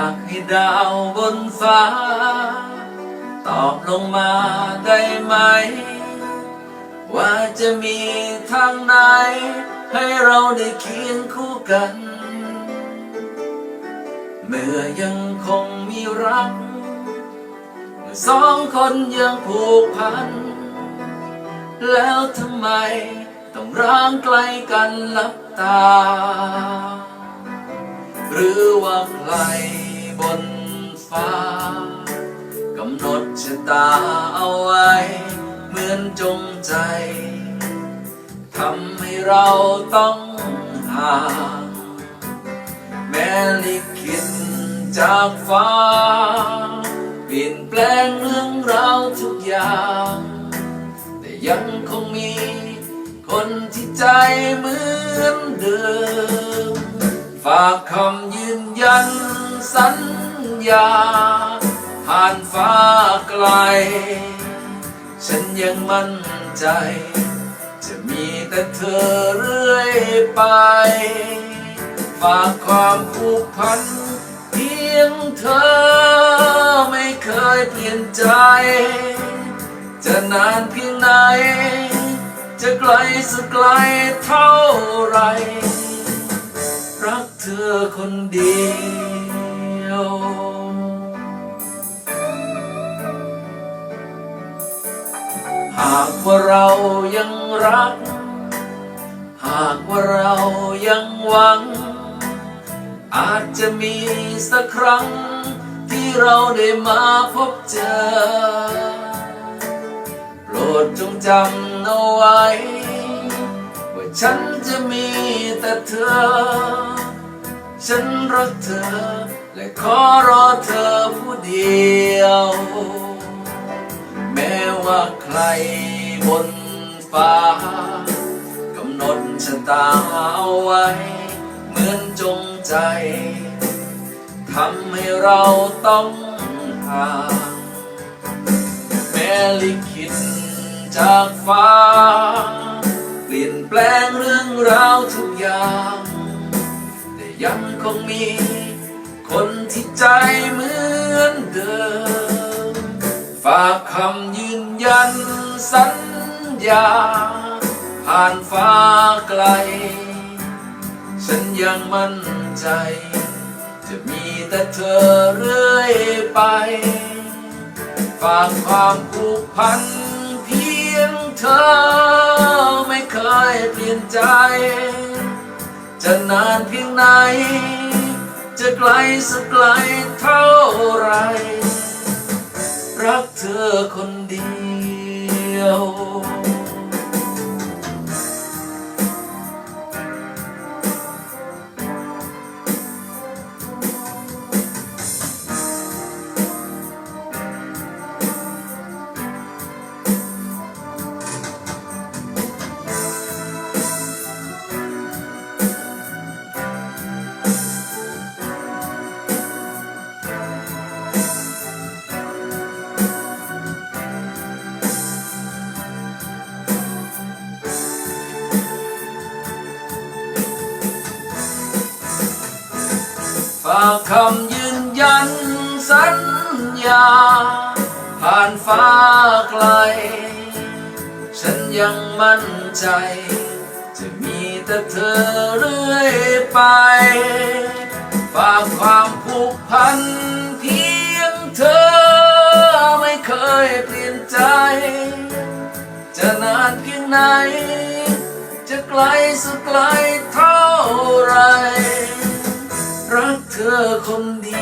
ากให้ดาวบนฟ้า ตอบลงมาได้ไหม ว่าจะมีทางไหน ให้เราได้เคียงคู่กัน เมื่อยังคงมีรัก สองคนยังผูกพัน แล้วทำไมต้องร่างไกลกันลับตา หรือว่าใคร บนฟ้ากำหนดชะตาเอาไว้ เหมือนจงใจทำให้เราต้องห่างแม้ลิขิตจากฟ้า เปลี่ยนแปลงเรื่องราวทุกอย่าง แต่ยังคงมีคนที่ใจเหมือนเดิม ฝากคำยืนยันสัญ ญา ผ่านฟ้าไกล ฉันยังมั่นใจ จะมีแต่เธอเรื่อยไป ฝากความผูกพัน เพียงเธอไม่เคยเปลี่ยนใจ จะนานเพียงไหน จะไกลสักไกลเท่าไรรักเธอคนเดียว หากว่าเรายังรัก หากว่าเรายังหวัง อาจจะมีสักครั้ง ที่เราได้มาพบเจอ โปรดจงจำเอาไว้ ว่าฉันจะมีแต่เธอ ฉันรักเธอ และขอรอเธอผู้เดียว ม้ว่าใครบนฟ้ากำหนดชะตาเอาไว้ เหมือนจงใจทำให้เราต้องห่างแม้ลิขิตจากฟ้า เปลี่ยนแปลงเรื่องราวทุกอย่าง แต่ยังคงมีคนที่ใจเหมือนเดิม ฝากคำยืนยันสัญญา ผ่านฟ้าไกล ฉันยังมั่นใจ จะมีแต่เธอเรื่อยไป ฝากความผูกพันเพียงเธอ ไม่เคยเปลี่ยนใจ จะนานเพียงไหน จะไกลสักไกลเท่าากคำยืนยันสัญญา ผ่านฟ้าไกล ฉันยังมั่นใจ จะมีแต่เธอเรื่อยไป ฝากความผูกพันเพียงเธอไม่เคยเปลี่ยนใจ จะนานเพียงไหน จะไกลสักไกลเท่า ไ